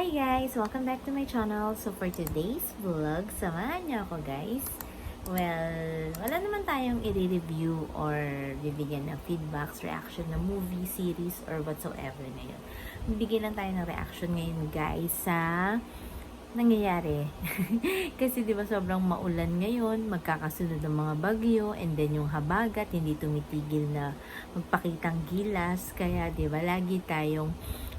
Hi guys! Welcome back to my channel. So for today's vlog, samahan niyo ako guys. Well, wala naman tayong i-review or bibigyan ng feedbacks, reaction na movie, series, or whatsoever ngayon. Bibigyan lang tayo ng reaction ngayon guys sa nangyayari. Kasi di ba sobrang maulan ngayon, magkakasunod ng mga bagyo, and then yung habagat, hindi tumitigil na magpakitang gilas. Kaya di ba lagi tayong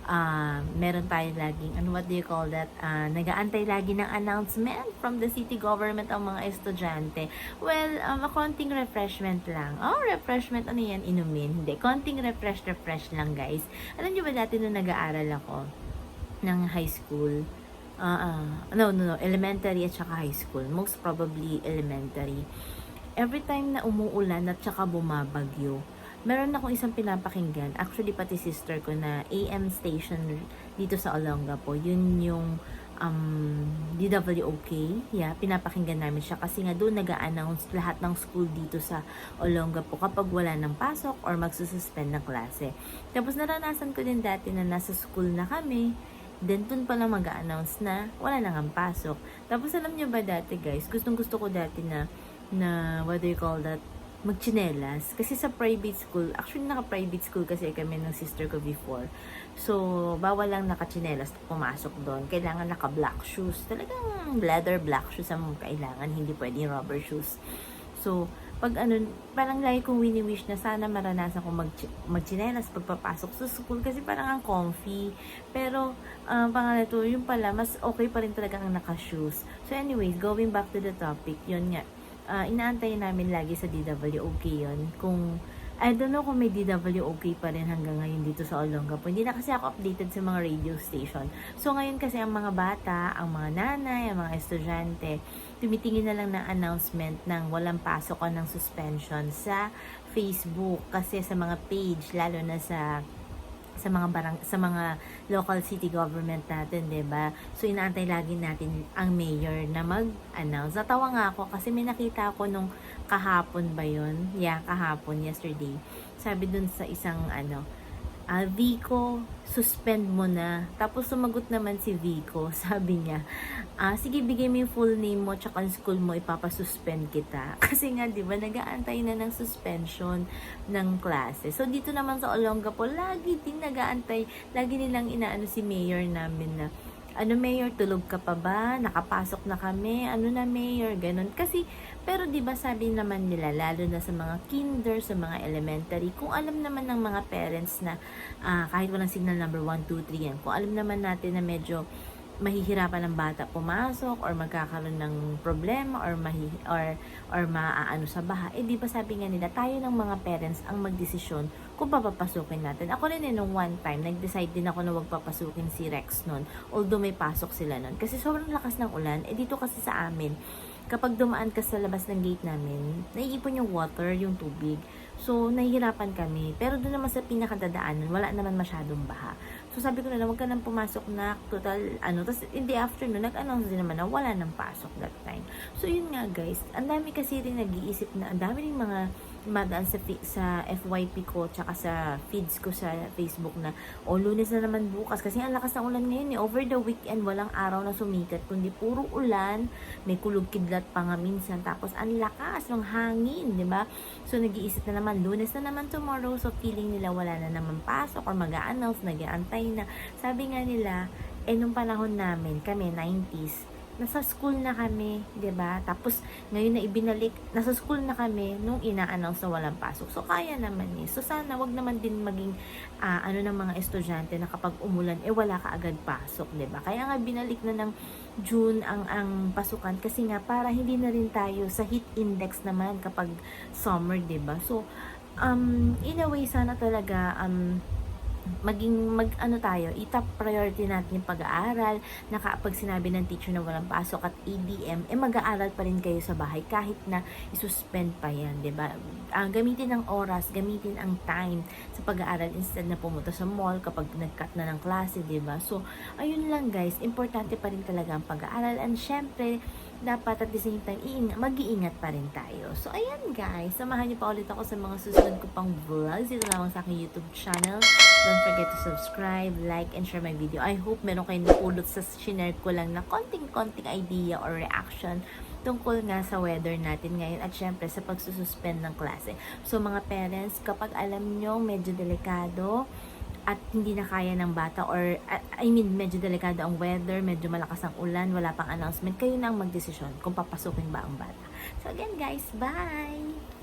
ah meron tayo laging, ano what do you call that, Ah, nagaantay lagi ng announcement from the city government ang mga estudyante. Well, um, a konting refreshment lang. Oh, refreshment, ano yan, inumin? Hindi, konting refresh-refresh lang guys. Alam niyo ba dati nung nag-aaral ako ng high school, Ah, ah, no, no, no, elementary at saka high school. Most probably elementary. Every time na umuulan at saka bumabagyo, meron akong isang pinapakinggan. Actually, pati sister ko na AM station dito sa Olongapo. Yun yung um, DWOK. Yeah, pinapakinggan namin siya kasi nga doon nag announce lahat ng school dito sa Olongapo kapag wala ng pasok or magsususpend ng klase. Tapos naranasan ko din dati na nasa school na kami, Then, dun pala mag announce na wala nang ang pasok. Tapos, alam nyo ba dati, guys, gustong gusto ko dati na, na, what do you call that, magchinelas. Kasi sa private school, actually naka-private school kasi kami ng sister ko before. So, bawal lang naka-chinelas pumasok doon. Kailangan naka-black shoes. Talagang leather black shoes ang kailangan. Hindi pwedeng rubber shoes. So, pag ano, parang lagi kong wini-wish na sana maranasan ko mag magchinelas pagpapasok sa school kasi parang ang comfy. Pero, uh, pangalan yung pala, mas okay pa rin talaga ang naka-shoes. So anyways, going back to the topic, yun nga, uh, inaantay namin lagi sa DWOK yun. Kung, I don't know kung may DWOK pa rin hanggang ngayon dito sa Olongapo. Hindi na kasi ako updated sa mga radio station. So ngayon kasi ang mga bata, ang mga nanay, ang mga estudyante, tumitingin na lang ng announcement ng walang pasok o ng suspension sa Facebook kasi sa mga page, lalo na sa sa mga barang sa mga local city government natin, 'di ba? So inaantay lagi natin ang mayor na mag-announce. Natawa nga ako kasi may nakita ako nung kahapon ba 'yon? Yeah, kahapon yesterday. Sabi dun sa isang ano, ah, Vico, suspend mo na. Tapos sumagot naman si Vico, sabi niya, ah, sige bigay mo yung full name mo tsaka school mo, ipapasuspend kita. Kasi nga, di ba, nag-aantay na ng suspension ng klase. So, dito naman sa Olongapo, lagi din nag-aantay, lagi nilang inaano si mayor namin na, ano mayor, tulog ka pa ba? Nakapasok na kami? Ano na mayor? Ganon. Kasi, pero 'di ba sabi naman nila lalo na sa mga kinder, sa mga elementary, kung alam naman ng mga parents na ah, kahit walang signal number 1, 2, 3 yan, kung alam naman natin na medyo mahihirapan ng bata pumasok or magkakaroon ng problema or mahi or or maaano sa baha eh di ba sabi nga nila tayo ng mga parents ang magdesisyon kung papapasukin natin ako rin eh nung one time nag-decide din ako na wag papasukin si Rex noon although may pasok sila noon kasi sobrang lakas ng ulan eh dito kasi sa amin kapag dumaan ka sa labas ng gate namin, naiipon yung water, yung tubig. So, nahihirapan kami. Pero doon naman sa pinakadadaanan, wala naman masyadong baha. So, sabi ko na lang, huwag ka nang pumasok na total, ano. Tapos, in the afternoon, nag-announce din naman na wala nang pasok that time. So, yun nga guys, ang dami kasi rin nag-iisip na, ang dami rin mga madaan sa, sa FYP ko tsaka sa feeds ko sa Facebook na o lunes na naman bukas kasi ang lakas ng ulan ngayon eh. Over the weekend walang araw na sumikat kundi puro ulan. May kulog kidlat pa nga minsan tapos ang lakas ng hangin di ba? So nag-iisip na naman lunes na naman tomorrow so feeling nila wala na naman pasok or mag-a-announce nag-aantay na. Sabi nga nila eh nung panahon namin kami 90s nasa school na kami, 'di ba? Tapos ngayon na ibinalik, nasa school na kami nung ina-announce na walang pasok. So kaya naman eh. So sana wag naman din maging ah, ano ng mga estudyante na kapag umulan eh wala ka agad pasok, 'di ba? Kaya nga binalik na ng June ang ang pasukan kasi nga para hindi na rin tayo sa heat index naman kapag summer, 'di ba? So um in a way sana talaga um maging mag ano tayo, itap priority natin yung pag-aaral, na kapag sinabi ng teacher na walang pasok at ADM, eh mag-aaral pa rin kayo sa bahay kahit na isuspend pa yan, 'di ba? Uh, gamitin ang oras, gamitin ang time sa pag-aaral instead na pumunta sa mall kapag nag-cut na ng klase, 'di ba? So, ayun lang guys, importante pa rin talaga ang pag-aaral and syempre dapat at the same time, iinga, mag-iingat pa rin tayo. So, ayan guys, samahan niyo pa ulit ako sa mga susunod ko pang vlogs dito lamang sa aking YouTube channel. Don't forget to subscribe, like, and share my video. I hope meron kayong napulot sa shinare ko lang na konting-konting idea or reaction tungkol nga sa weather natin ngayon at syempre sa pagsususpend ng klase. So mga parents, kapag alam nyo medyo delikado at hindi na kaya ng bata or I mean medyo delikado ang weather, medyo malakas ang ulan, wala pang announcement, kayo na ang magdesisyon kung papasukin ba ang bata. So again guys, bye!